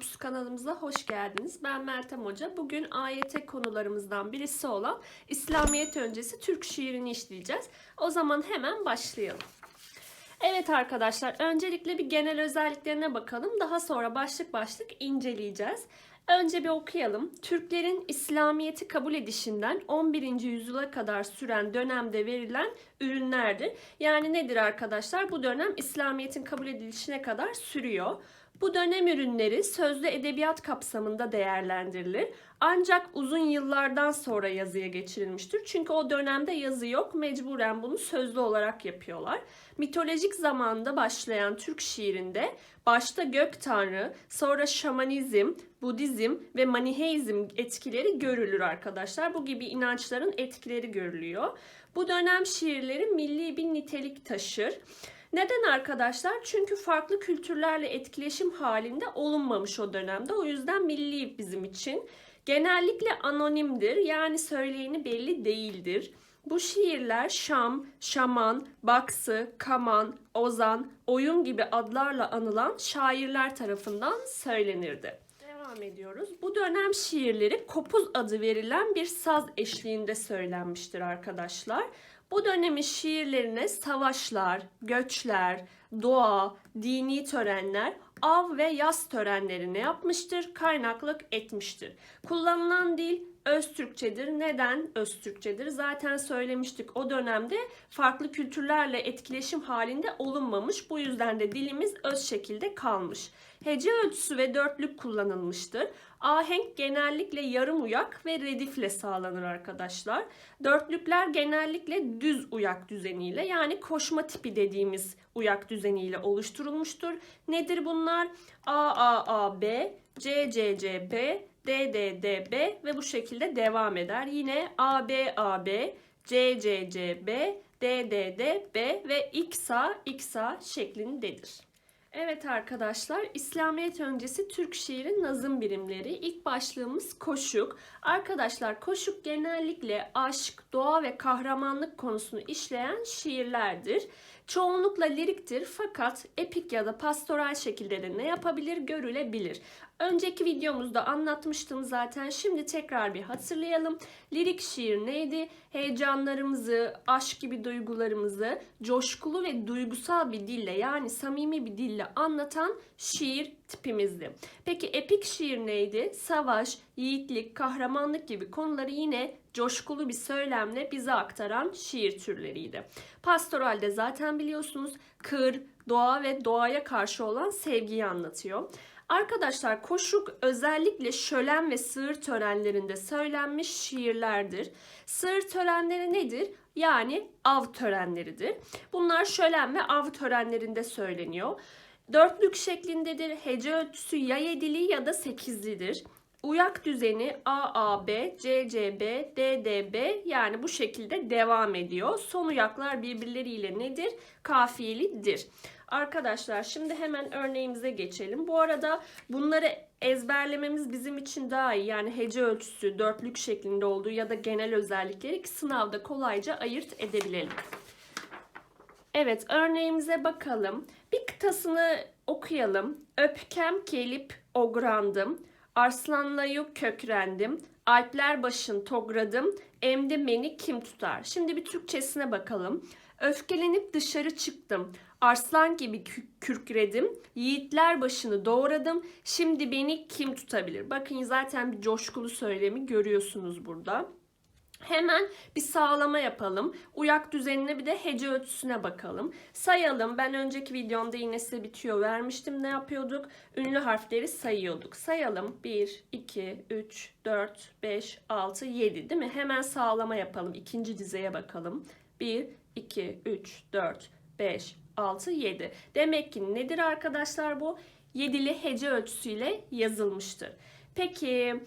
Kampüs kanalımıza hoş geldiniz. Ben Meltem Hoca. Bugün AYT konularımızdan birisi olan İslamiyet öncesi Türk şiirini işleyeceğiz. O zaman hemen başlayalım. Evet arkadaşlar, öncelikle bir genel özelliklerine bakalım. Daha sonra başlık başlık inceleyeceğiz. Önce bir okuyalım. Türklerin İslamiyet'i kabul edişinden 11. yüzyıla kadar süren dönemde verilen ürünlerdir. Yani nedir arkadaşlar? Bu dönem İslamiyet'in kabul edilişine kadar sürüyor. Bu dönem ürünleri sözlü edebiyat kapsamında değerlendirilir. Ancak uzun yıllardan sonra yazıya geçirilmiştir. Çünkü o dönemde yazı yok. Mecburen bunu sözlü olarak yapıyorlar. Mitolojik zamanda başlayan Türk şiirinde başta gök tanrı, sonra şamanizm, Budizm ve Maniheizm etkileri görülür arkadaşlar. Bu gibi inançların etkileri görülüyor. Bu dönem şiirleri milli bir nitelik taşır. Neden arkadaşlar? Çünkü farklı kültürlerle etkileşim halinde olunmamış o dönemde. O yüzden milli bizim için. Genellikle anonimdir. Yani söyleyeni belli değildir. Bu şiirler Şam, Şaman, Baksı, Kaman, Ozan, Oyun gibi adlarla anılan şairler tarafından söylenirdi. Devam ediyoruz. Bu dönem şiirleri kopuz adı verilen bir saz eşliğinde söylenmiştir arkadaşlar. Bu dönemin şiirlerine savaşlar, göçler, doğa, dini törenler, av ve yaz törenleri ne yapmıştır? Kaynaklık etmiştir. Kullanılan dil öz Türkçedir. Neden öz Türkçedir? Zaten söylemiştik o dönemde farklı kültürlerle etkileşim halinde olunmamış. Bu yüzden de dilimiz öz şekilde kalmış. Hece ölçüsü ve dörtlük kullanılmıştır. Ahenk genellikle yarım uyak ve redifle sağlanır arkadaşlar. Dörtlükler genellikle düz uyak düzeniyle yani koşma tipi dediğimiz uyak düzeniyle oluşturulmuştur. Nedir bunlar? A A A B, C C C B, D D D B ve bu şekilde devam eder. Yine A B A B, C C C B, D D D B ve X A X A şeklindedir. Evet arkadaşlar, İslamiyet öncesi Türk şiiri nazım birimleri. İlk başlığımız koşuk. Arkadaşlar koşuk genellikle aşk, doğa ve kahramanlık konusunu işleyen şiirlerdir. Çoğunlukla liriktir fakat epik ya da pastoral şekilde de ne yapabilir görülebilir. Önceki videomuzda anlatmıştım zaten. Şimdi tekrar bir hatırlayalım. Lirik şiir neydi? Heyecanlarımızı, aşk gibi duygularımızı coşkulu ve duygusal bir dille yani samimi bir dille anlatan şiir tipimizdi. Peki epik şiir neydi? Savaş, yiğitlik, kahramanlık gibi konuları yine coşkulu bir söylemle bize aktaran şiir türleriydi. Pastoralde zaten biliyorsunuz kır, doğa ve doğaya karşı olan sevgiyi anlatıyor. Arkadaşlar koşuk özellikle şölen ve sığır törenlerinde söylenmiş şiirlerdir. Sığır törenleri nedir? Yani av törenleridir. Bunlar şölen ve av törenlerinde söyleniyor. Dörtlük şeklindedir. Hece ölçüsü ya yedili ya da sekizlidir. Uyak düzeni AAB, CCB, DDB yani bu şekilde devam ediyor. Son uyaklar birbirleriyle nedir? Kafiyelidir. Arkadaşlar şimdi hemen örneğimize geçelim. Bu arada bunları ezberlememiz bizim için daha iyi. Yani hece ölçüsü dörtlük şeklinde olduğu ya da genel özellikleri ki sınavda kolayca ayırt edebilelim. Evet örneğimize bakalım. Bir kıtasını okuyalım. Öpkem kelip ograndım. Arslanlayı kökrendim. Alpler başın togradım. Emdi beni kim tutar? Şimdi bir Türkçesine bakalım. Öfkelenip dışarı çıktım. Arslan gibi kü- kürkredim. Yiğitler başını doğradım. Şimdi beni kim tutabilir? Bakın zaten bir coşkulu söylemi görüyorsunuz burada. Hemen bir sağlama yapalım. Uyak düzenine bir de hece ölçüsüne bakalım. Sayalım. Ben önceki videomda yine size bir tüyo vermiştim. Ne yapıyorduk? Ünlü harfleri sayıyorduk. Sayalım. 1, 2, 3, 4, 5, 6, 7 değil mi? Hemen sağlama yapalım. İkinci dizeye bakalım. 1, 2, 3, 4, 5, 6, 7. Demek ki nedir arkadaşlar bu? Yedili hece ölçüsüyle yazılmıştır. Peki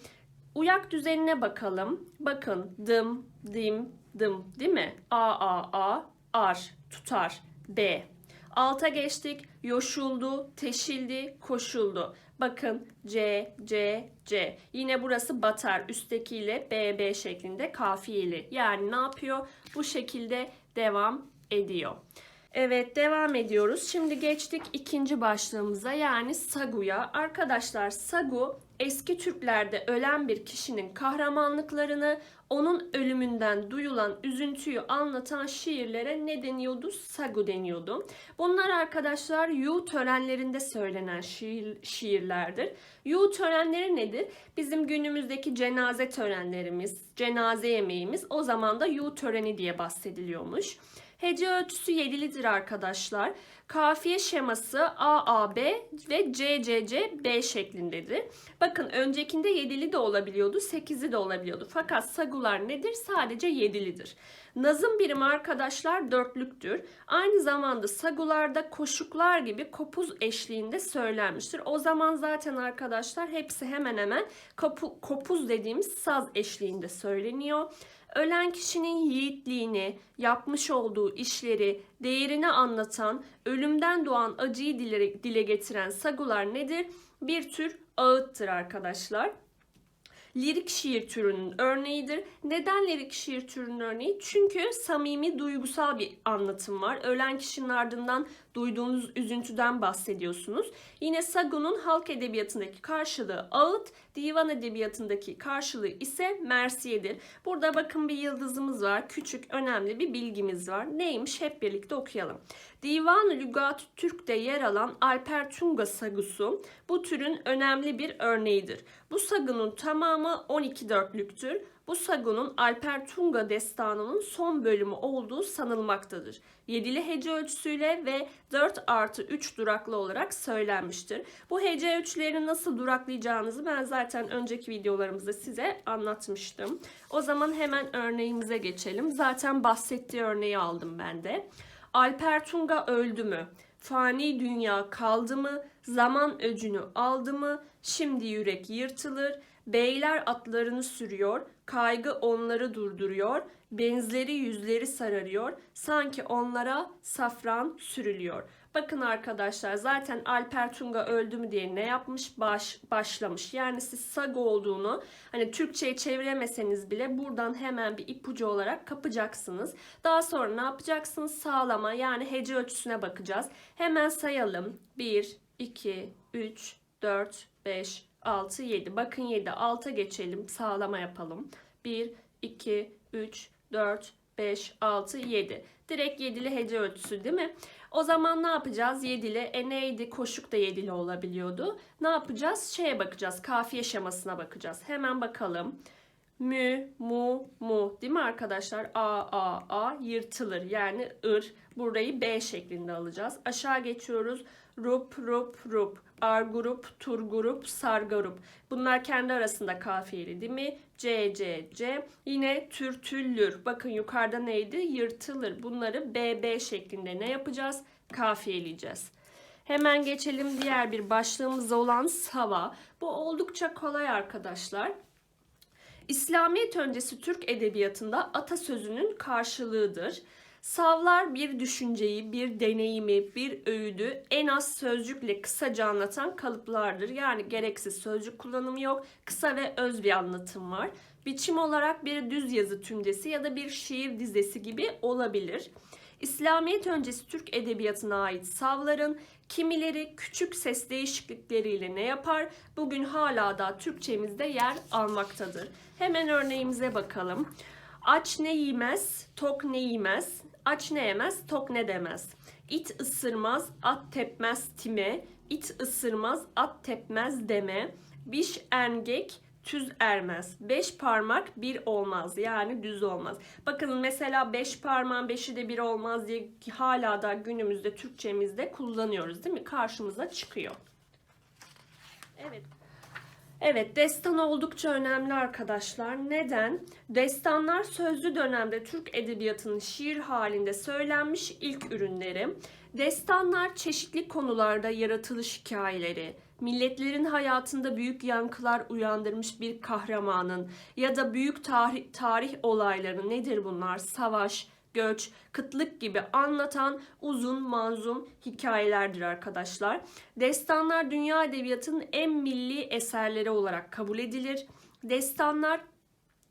uyak düzenine bakalım. Bakın dım, dim, dım değil mi? A, A, A, ar, tutar, B. Alta geçtik. Yoşuldu, teşildi, koşuldu. Bakın C, C, C. Yine burası batar. Üsttekiyle B, B şeklinde kafiyeli. Yani ne yapıyor? Bu şekilde devam ediyor. Evet devam ediyoruz. Şimdi geçtik ikinci başlığımıza yani Sagu'ya. Arkadaşlar Sagu eski Türklerde ölen bir kişinin kahramanlıklarını onun ölümünden duyulan üzüntüyü anlatan şiirlere ne deniyordu? Sagu deniyordu. Bunlar arkadaşlar yu törenlerinde söylenen şiir, şiirlerdir. Yu törenleri nedir? Bizim günümüzdeki cenaze törenlerimiz, cenaze yemeğimiz o zaman da yu töreni diye bahsediliyormuş. Hece ölçüsü yedilidir arkadaşlar. Kafiye şeması AAB ve CCC şeklindedir. Bakın öncekinde yedili de olabiliyordu, sekizli de olabiliyordu. Fakat sagular nedir? Sadece yedilidir. Nazım birimi arkadaşlar dörtlüktür. Aynı zamanda sagularda koşuklar gibi kopuz eşliğinde söylenmiştir. O zaman zaten arkadaşlar hepsi hemen hemen kopu, kopuz dediğimiz saz eşliğinde söyleniyor ölen kişinin yiğitliğini, yapmış olduğu işleri, değerini anlatan, ölümden doğan acıyı dile, getiren sagular nedir? Bir tür ağıttır arkadaşlar lirik şiir türünün örneğidir. Neden lirik şiir türünün örneği? Çünkü samimi duygusal bir anlatım var. Ölen kişinin ardından duyduğunuz üzüntüden bahsediyorsunuz. Yine Sagun'un halk edebiyatındaki karşılığı ağıt, divan edebiyatındaki karşılığı ise mersiyedir. Burada bakın bir yıldızımız var. Küçük, önemli bir bilgimiz var. Neymiş? Hep birlikte okuyalım. Divan-ı Lügat Türk'te yer alan Alper Tunga sagusu bu türün önemli bir örneğidir. Bu sagunun tamamı 12 dörtlüktür. Bu sagunun Alper Tunga destanının son bölümü olduğu sanılmaktadır. Yedili hece ölçüsüyle ve 4 artı 3 duraklı olarak söylenmiştir. Bu hece ölçülerini nasıl duraklayacağınızı ben zaten önceki videolarımızda size anlatmıştım. O zaman hemen örneğimize geçelim. Zaten bahsettiği örneği aldım ben de. Alper Tunga öldü mü? Fani dünya kaldı mı? Zaman öcünü aldı mı? Şimdi yürek yırtılır. Beyler atlarını sürüyor. Kaygı onları durduruyor. Benzleri yüzleri sararıyor. Sanki onlara safran sürülüyor. Bakın arkadaşlar zaten Alper Tunga öldü mü diye ne yapmış? Baş, başlamış. Yani siz Sago olduğunu hani Türkçe'ye çeviremeseniz bile buradan hemen bir ipucu olarak kapacaksınız. Daha sonra ne yapacaksınız? Sağlama yani hece ölçüsüne bakacağız. Hemen sayalım. 1, 2, 3, 4, 5, 6, 7. Bakın 7. Alta geçelim. Sağlama yapalım. 1, 2, 3, 4, 5, 6, 7. Direkt 7'li hece ölçüsü değil mi? O zaman ne yapacağız? 7'li. E neydi? Koşuk da 7'li olabiliyordu. Ne yapacağız? Şeye bakacağız. Kafiye şemasına bakacağız. Hemen bakalım. Mü, mu, mu. Değil mi arkadaşlar? A, a, a yırtılır. Yani ır. Burayı B şeklinde alacağız. Aşağı geçiyoruz. Rup, rup, rup. Ar grup, tur grup, sar grup. Bunlar kendi arasında kafiyeli değil mi? C, C, C. Yine türtüllür. Bakın yukarıda neydi? Yırtılır. Bunları B, B şeklinde ne yapacağız? Kafiyeleyeceğiz. Hemen geçelim diğer bir başlığımız olan sava. Bu oldukça kolay arkadaşlar. İslamiyet öncesi Türk edebiyatında atasözünün karşılığıdır. Savlar bir düşünceyi, bir deneyimi, bir öğüdü en az sözcükle kısaca anlatan kalıplardır. Yani gereksiz sözcük kullanımı yok, kısa ve öz bir anlatım var. Biçim olarak bir düz yazı tümdesi ya da bir şiir dizesi gibi olabilir. İslamiyet öncesi Türk edebiyatına ait savların kimileri küçük ses değişiklikleriyle ne yapar? Bugün hala da Türkçemizde yer almaktadır. Hemen örneğimize bakalım. Aç ne yemez, tok ne yemez, aç ne yemez, tok ne demez. İt ısırmaz, at tepmez time, it ısırmaz, at tepmez deme. Biş ergek, tüz ermez. Beş parmak bir olmaz. Yani düz olmaz. Bakın mesela beş parmağın beşi de bir olmaz diye hala da günümüzde Türkçemizde kullanıyoruz değil mi? Karşımıza çıkıyor. Evet. Evet, destan oldukça önemli arkadaşlar. Neden? Destanlar sözlü dönemde Türk edebiyatının şiir halinde söylenmiş ilk ürünleri. Destanlar çeşitli konularda yaratılış hikayeleri, milletlerin hayatında büyük yankılar uyandırmış bir kahramanın ya da büyük tarih, tarih olayları nedir bunlar? Savaş, göç, kıtlık gibi anlatan uzun manzum hikayelerdir arkadaşlar. Destanlar dünya edebiyatının en milli eserleri olarak kabul edilir. Destanlar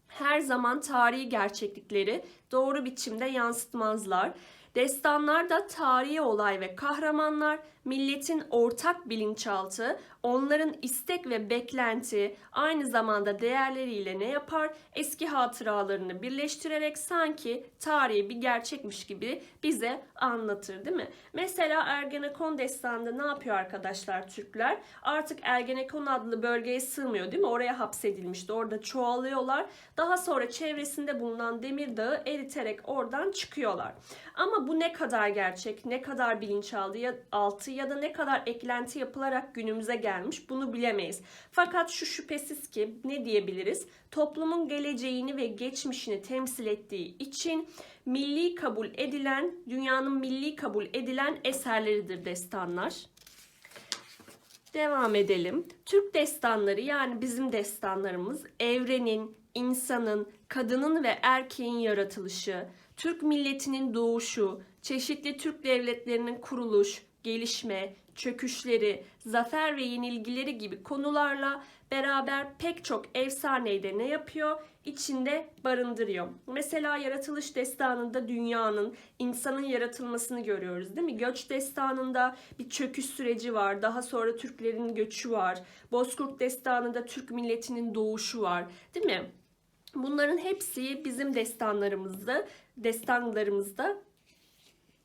her zaman tarihi gerçeklikleri doğru biçimde yansıtmazlar. Destanlar da tarihi olay ve kahramanlar, milletin ortak bilinçaltı, onların istek ve beklenti, aynı zamanda değerleriyle ne yapar? Eski hatıralarını birleştirerek sanki tarihi bir gerçekmiş gibi bize anlatır değil mi? Mesela Ergenekon destanında ne yapıyor arkadaşlar Türkler? Artık Ergenekon adlı bölgeye sığmıyor değil mi? Oraya hapsedilmişti. Orada çoğalıyorlar. Daha sonra çevresinde bulunan demir dağı eriterek oradan çıkıyorlar. Ama bu ne kadar gerçek, ne kadar bilinçaltı ya, altı ya da ne kadar eklenti yapılarak günümüze gelmiş bunu bilemeyiz. Fakat şu şüphesiz ki ne diyebiliriz? Toplumun geleceğini ve geçmişini temsil ettiği için milli kabul edilen, dünyanın milli kabul edilen eserleridir destanlar. Devam edelim. Türk destanları yani bizim destanlarımız evrenin, insanın, kadının ve erkeğin yaratılışı, Türk milletinin doğuşu, çeşitli Türk devletlerinin kuruluş, gelişme, çöküşleri, zafer ve yenilgileri gibi konularla beraber pek çok efsaneyi de ne yapıyor? İçinde barındırıyor. Mesela yaratılış destanında dünyanın, insanın yaratılmasını görüyoruz değil mi? Göç destanında bir çöküş süreci var. Daha sonra Türklerin göçü var. Bozkurt destanında Türk milletinin doğuşu var. Değil mi? Bunların hepsi bizim destanlarımızda, destanlarımızda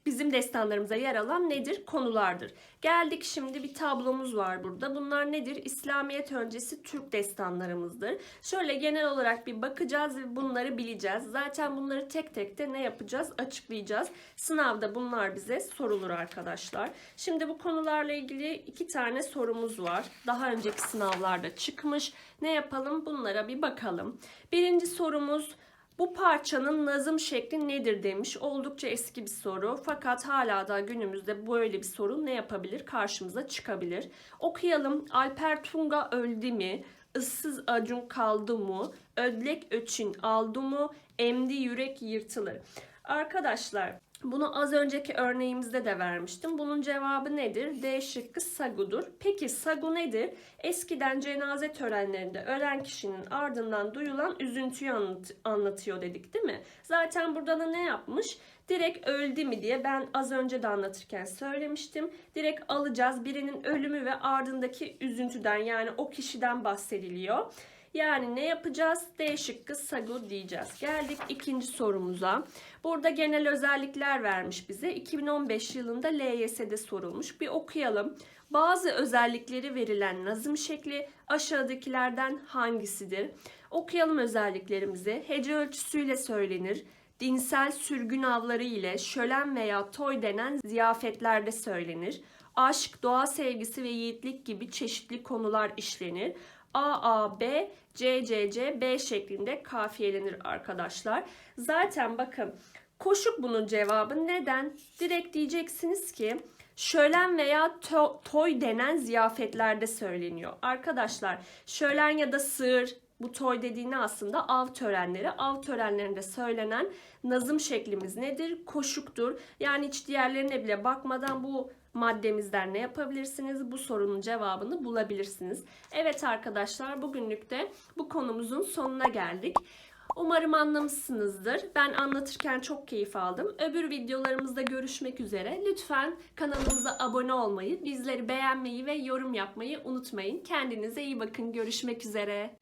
bizim destanlarımıza yer alan nedir? Konulardır. Geldik şimdi bir tablomuz var burada. Bunlar nedir? İslamiyet öncesi Türk destanlarımızdır. Şöyle genel olarak bir bakacağız ve bunları bileceğiz. Zaten bunları tek tek de ne yapacağız? Açıklayacağız. Sınavda bunlar bize sorulur arkadaşlar. Şimdi bu konularla ilgili iki tane sorumuz var. Daha önceki sınavlarda çıkmış. Ne yapalım? Bunlara bir bakalım. Birinci sorumuz bu parçanın nazım şekli nedir demiş. Oldukça eski bir soru fakat hala da günümüzde böyle bir sorun ne yapabilir? Karşımıza çıkabilir. Okuyalım. Alper Tunga öldü mü? Issız acun kaldı mu? Ödlek öçün aldı mu? Emdi yürek yırtılır. Arkadaşlar bunu az önceki örneğimizde de vermiştim. Bunun cevabı nedir? D şıkkı sagudur. Peki sagu nedir? Eskiden cenaze törenlerinde ölen kişinin ardından duyulan üzüntüyü anlat- anlatıyor dedik değil mi? Zaten burada da ne yapmış? Direkt öldü mü diye ben az önce de anlatırken söylemiştim. Direkt alacağız birinin ölümü ve ardındaki üzüntüden yani o kişiden bahsediliyor. Yani ne yapacağız? D şıkkı sagu diyeceğiz. Geldik ikinci sorumuza. Burada genel özellikler vermiş bize. 2015 yılında LYS'de sorulmuş. Bir okuyalım. Bazı özellikleri verilen nazım şekli aşağıdakilerden hangisidir? Okuyalım özelliklerimizi. Hece ölçüsüyle söylenir. Dinsel sürgün avları ile şölen veya toy denen ziyafetlerde söylenir. Aşk, doğa sevgisi ve yiğitlik gibi çeşitli konular işlenir. A, A, B, C, C, C, B şeklinde kafiyelenir arkadaşlar. Zaten bakın koşuk bunun cevabı. Neden? Direkt diyeceksiniz ki şölen veya to- toy denen ziyafetlerde söyleniyor. Arkadaşlar şölen ya da sığır bu toy dediğini aslında av törenleri. Av törenlerinde söylenen nazım şeklimiz nedir? Koşuktur. Yani hiç diğerlerine bile bakmadan bu maddemizden ne yapabilirsiniz? Bu sorunun cevabını bulabilirsiniz. Evet arkadaşlar bugünlük de bu konumuzun sonuna geldik. Umarım anlamışsınızdır. Ben anlatırken çok keyif aldım. Öbür videolarımızda görüşmek üzere. Lütfen kanalımıza abone olmayı, bizleri beğenmeyi ve yorum yapmayı unutmayın. Kendinize iyi bakın. Görüşmek üzere.